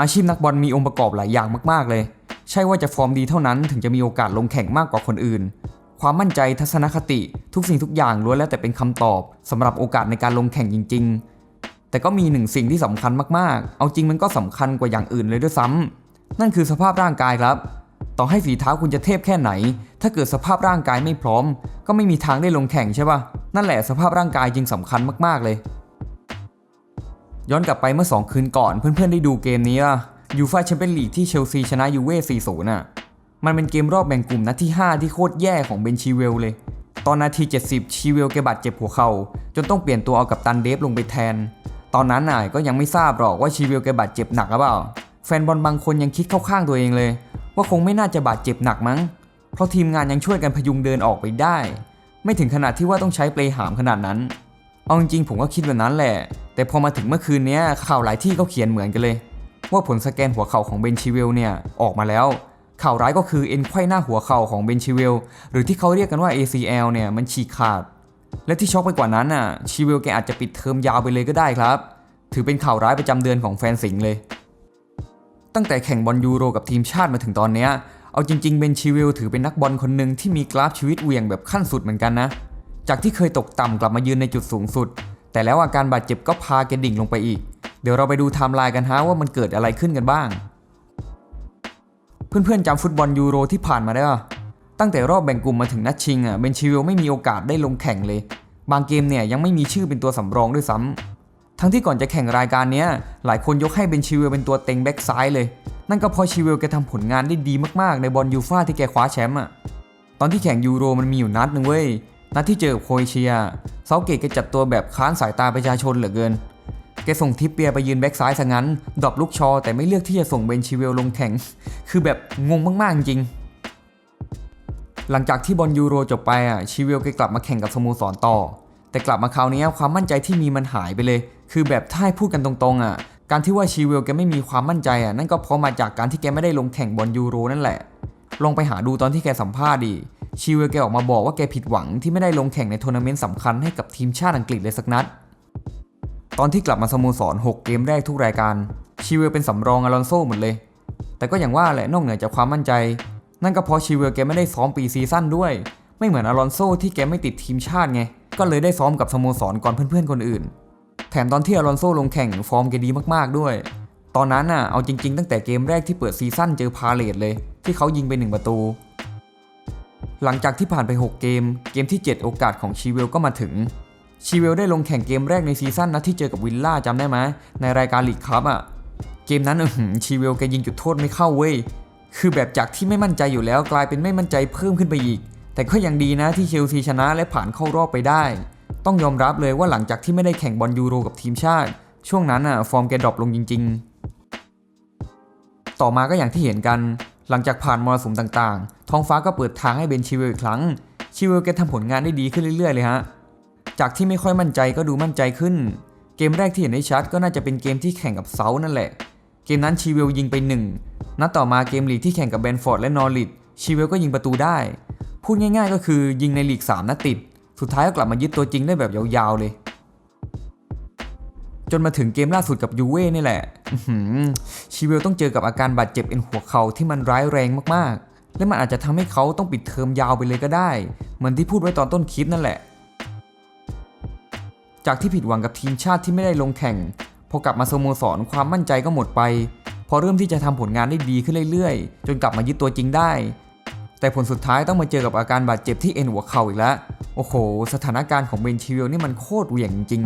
อาชีพนักบอลมีองค์ประกอบหลายอย่างมากๆเลย ใช่ว่าจะฟอร์มดีเท่านั้นถึงจะมีโอกาสลงแข่งมากกว่าคนอื่น ความมั่นใจทัศนคติทุกสิ่งทุกอย่างล้วนแล้วแต่เป็นคำตอบสำหรับโอกาสในการลงแข่งจริง ๆ แต่ก็มีหนึ่งสิ่งที่สำคัญมากๆ เอาจริงมันก็สำคัญกว่าอย่างอื่นเลยด้วยซ้ำนั่นคือสภาพร่างกายครับ ต่อให้ฝีเท้าคุณจะเทพแค่ไหน ถ้าเกิดสภาพร่างกายไม่พร้อม ก็ไม่มีทางได้ลงแข่งใช่ปะนั่นแหละสภาพร่างกายจึงสำคัญมากๆเลย ย้อนกลับไปเมื่อ 2 คืนก่อนเพื่อนๆได้ดูเกมนี้อะยูฟ่าแชมเปี้ยนลีกที่เชลซีชนะยูเว่4-0น่ะมันเป็นเกมรอบแบ่งกลุ่มนัดที่ 5 ที่โคตรแย่ของเบนชีเวลเลย ตอนนาที 70 ชีเวลแกบาดเจ็บหัวเข่าจนต้องเปลี่ยนตัวเอากับตันเดฟลงไปแทน ตอนนั้นน่ะก็ยังไม่ทราบหรอกว่าชีเวลแกบาดเจ็บหนักหรือเปล่า แฟนบอลบางคนยังคิดเข้าข้างตัวเองเลย ว่าคงไม่น่าจะบาดเจ็บหนักมั้ง เพราะทีมงานยังช่วยกันพยุงเดินออกไปได้ ไม่ถึงขนาดที่ว่าต้องใช้เปลหามขนาดนั้น เอาจริงๆผมก็คิดแบบนั้นแหละ แต่พอมาถึงเมื่อคืนนี้ข่าวหลายที่ก็เขียนเหมือนกันเลย ว่าผลสแกนหัวเข่าของเบนชิเวลเนี่ยออกมาแล้ว ข่าวร้ายก็คือเอ็นไขว้หน้าหัวเข่าของเบนชิเวลหรือที่เขาเรียกกันว่า ACL เนี่ยมันฉีกขาด และที่ช็อกไปกว่านั้นน่ะชิเวลแกอาจจะปิดเทอมยาวไปเลยก็ได้ครับ ถือเป็นข่าวร้ายประจำเดือนของแฟนสิงเลย ตั้งแต่แข่งบอลยูโรกับทีมชาติมาถึงตอนเนี้ยเอาจริงๆเบนชิเวลถือเป็นนักบอลคนหนึ่งที่มีกราฟชีวิตเวียงแบบขั้นสุดเหมือนกันนะ จากที่เคยตกต่ำกลับมายืนในจุดสูงสุด แต่แล้วอาการบาดเจ็บก็พาแกดิ่งลงไปอีก เดี๋ยวเราไปดูไทม์ไลน์กันฮะว่ามันเกิดอะไรขึ้นกันบ้าง เพื่อนๆจำฟุตบอลยูโรที่ผ่านมาได้ปะตั้งแต่รอบแบ่งกลุ่มมาถึงนัดชิงอะเบนชิเวลไม่มีโอกาสได้ลงแข่งเลย บางเกมเนี่ยยังไม่มีชื่อเป็นตัวสำรองด้วยซ้ำทั้งที่ก่อนจะแข่งรายการนี้หลายคนยกให้เบนชิเวลเป็นตัวเต็งแบ็กซ้ายเลย นั่นก็เพราะชิเวลแกทำผลงานได้ดีมากๆ ในบอลยูฟ่าที่แกคว้าแชมป์อะตอนที่แข่งยูโรมันมีอยู่นัดหนึ่งเว้ย นัดที่เจอกับโครเอเชีย เซาเกตแกจัดตัวแบบค้านสายตาประชาชนเหลือเกิน แกส่งทิปเปียไปยืนแบ็กซ้ายซะงั้น ดรอปลูกชอ แต่ไม่เลือกที่จะส่งเบนชิเวลลงแข่ง คือแบบงงมาก ๆ จริง หลังจากที่บอลยูโรจบไปอะ ชิเวลแกกลับมาแข่งกับสโมสรต่อ แต่กลับมาคราวนี้ความมั่นใจที่มีมันหายไปเลย คือแบบถ้าพูดกันตรงๆอะ การที่ว่าชิเวลแกไม่มีความมั่นใจอะ นั่นก็เพราะมาจากการที่แกไม่ได้ลงแข่งบอลยูโรนั่นแหละ ลองไปหาดูตอนที่แกสัมภาษณ์ดิ ชิเวลแกออกมาบอกว่าแกผิดหวังที่ไม่ได้ลงแข่งในทัวร์นาเมนต์สำคัญให้กับทีมชาติอังกฤษเลยสักนัด ตอนที่กลับมาสโมสร 6 เกมแรกทุกรายการ ชิเวลเป็นสำรองอลอนโซ่หมดเลย แต่ก็อย่างว่าแหละนอกเหนือจากความมั่นใจ นั่นก็เพราะชิเวลแกไม่ได้ซ้อมปีซีซั่นด้วย ไม่เหมือนอลอนโซ่ที่แกไม่ติดทีมชาติไง ก็เลยได้ซ้อมกับสโมสรก่อนเพื่อนๆคนอื่น แถมตอนที่อลอนโซ่ลงแข่งฟอร์มแกดีมากๆด้วย ตอนนั้นน่ะเอาจริง ๆ ตั้งแต่เกมแรกที่เปิดซีซั่นเจอพาเลตเลย ที่เขายิงไปหนึ่งประตู หลังจากที่ผ่านไป 6 เกม เกมที่ 7 โอกาสของชีเวลก็มาถึง ชีเวลได้ลงแข่งเกมแรกในซีซั่นนัดที่เจอกับวิลล่าจำได้ไหมในรายการลีกคัพอะ เกมนั้นเออหือชีเวลแกยิงจุดโทษไม่เข้าเว้ย คือแบบจากที่ไม่มั่นใจอยู่แล้วกลายเป็นไม่มั่นใจเพิ่มขึ้นไปอีก แต่ก็ยังดีนะที่เชลซีชนะและผ่านเข้ารอบไปได้ ต้องยอมรับเลยว่าหลังจากที่ไม่ได้แข่งบอลยูโรกับทีมชาติ ช่วงนั้นอะฟอร์มแกดรอปลงจริง ๆ ต่อมาก็อย่างที่เห็นกัน หลังจากผ่านมรสุมต่างๆ ท้องฟ้าก็เปิดทางให้เบนชิเวลอีกครั้ง ชิเวลแกทำผลงานได้ดีขึ้นเรื่อยๆเลยฮะ จากที่ไม่ค่อยมั่นใจก็ดูมั่นใจขึ้น เกมแรกที่เห็นได้ชัดก็น่าจะเป็นเกมที่แข่งกับเซานั่นแหละ เกมนั้นชีเวลยิงไป 1 นัดต่อมาเกมลีกที่แข่งกับแบนฟอร์ดและนอริดชีเวลก็ยิงประตูได้ พูดง่าย ๆ ก็คือยิงในลีก 3นัดติด สุดท้ายก็กลับมายึดตัวจริงได้แบบยาวๆเลย จนมาถึงเกมล่าสุดกับยูเว่นี่แหละชีเวลต้องเจอกับอาการบาดเจ็บเอ็นหัวเข่าที่มันร้ายแรงมากๆ และมันอาจจะทำให้เขาต้องปิดเทอมยาวไปเลยก็ได้ เหมือนที่พูดไว้ตอนต้นคลิปนั่นแหละ จากที่ผิดหวังกับทีมชาติที่ไม่ได้ลงแข่ง พอกลับมาสโมสรความมั่นใจก็หมดไป พอเริ่มที่จะทำผลงานได้ดีขึ้นเรื่อยๆ จนกลับมายึดตัวจริงได้ แต่ผลสุดท้ายต้องมาเจอกับอาการบาดเจ็บที่เอ็นหัวเข่าอีกแล้ว โอ้โห สถานการณ์ของเบนชิเวลนี่มันโคตรเหวี่ยงจริง